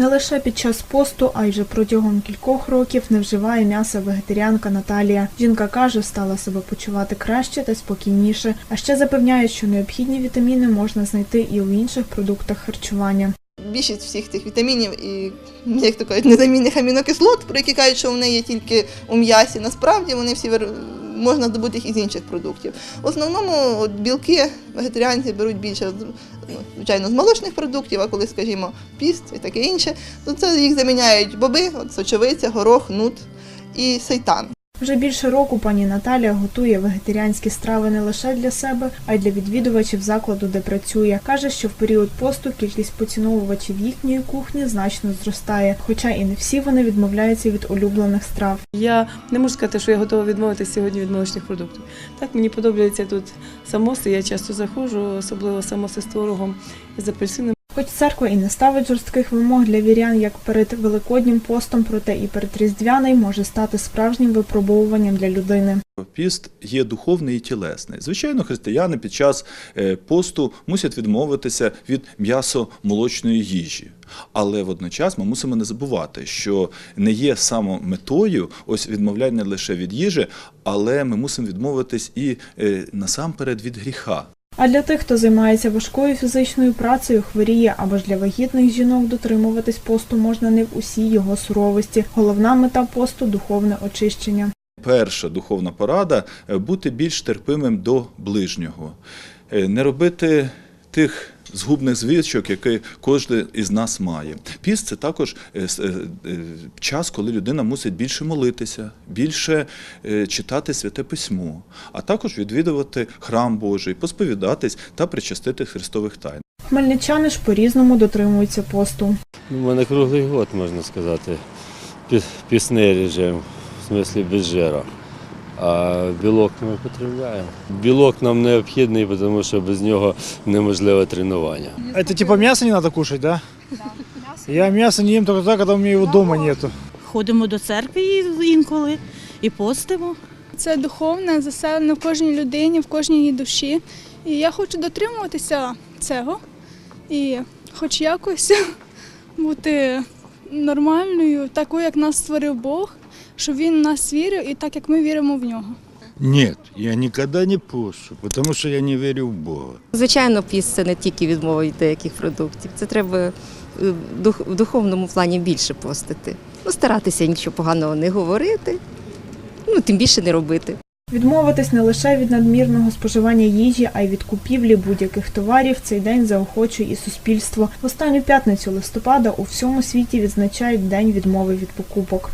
Не лише під час посту, а й вже протягом кількох років не вживає м'яса вегетаріанка Наталія. Жінка каже, стала себе почувати краще та спокійніше. А ще запевняє, що необхідні вітаміни можна знайти і у інших продуктах харчування. Більшість всіх цих вітамінів і, як то кажуть, незамінних амінокислот, про які кажуть, що вони є тільки у м'ясі. Насправді вони всі можна здобути їх із інших продуктів. В основному от, білки вегетаріанці беруть більше, ну, звичайно, з молочних продуктів, а коли, скажімо, піст і таке інше, то це їх заміняють боби, от, сочовиця, горох, нут і сейтан. Вже більше року пані Наталія готує вегетаріанські страви не лише для себе, а й для відвідувачів закладу, де працює. Каже, що в період посту кількість поціновувачів їхньої кухні значно зростає, хоча і не всі вони відмовляються від улюблених страв. Я не можу сказати, що я готова відмовитися сьогодні від молочних продуктів. Так мені подобаються тут самоси. Я часто заходжу, особливо самоси з творогом з апельсином. Хоч церква і не ставить жорстких вимог для вірян, як перед великоднім постом, проте і перед різдвяний може стати справжнім випробовуванням для людини. Піст є духовний і тілесний. Звичайно, християни під час е, посту мусять відмовитися від м'ясо-молочної їжі. Але водночас ми мусимо не забувати, що не є самометою ось відмовляння лише від їжі, але ми мусимо відмовитись і е, насамперед від гріха. А для тих, хто займається важкою фізичною працею, хворіє або ж для вагітних жінок дотримуватись посту можна не в усій його суровості. Головна мета посту духовне очищення. Перша духовна порада бути більш терпимим до ближнього, Е, не робити тих згубних звичок, які кожен із нас має. Піст це також е, е, е, час, коли людина мусить більше молитися, більше читати святе письмо, а також відвідувати храм Божий, посповідатись та причастити Христових тайн. Хмельничани ж по-різному дотримуються посту. У мене круглий год, можна сказати. Пі- Пісний режим, в смислі без жира. А білок ми потребляємо. Білок нам необхідний, тому що без нього неможливе тренування. Это типа мясо не надо кушать, да? Я мясо не ем только тогда, когда у меня его дома нету. Ходимо до церкви інколи і постимо. Це духовне, заселене в кожній людині, в кожній її душі. І я хочу дотримуватися цього і хоч якось бути нормальною, такою, як нас створив Бог, щоб він в нас вірив і так, як ми віримо в нього. Нет, я никогда не пущу, потому что я не верю в Бога. Звичайно, піст це не тільки відмова від деяких продуктів. Це треба е, в в духовному плані більше постити. Ну, старатися нічого поганого не говорити, ну тим більше не робити. Відмовитись не лише від надмірного споживання їжі, а й від купівлі будь-яких товарів цей день заохочує і суспільство. В останню п'ятницю листопада у всьому світі відзначають День відмови від покупок.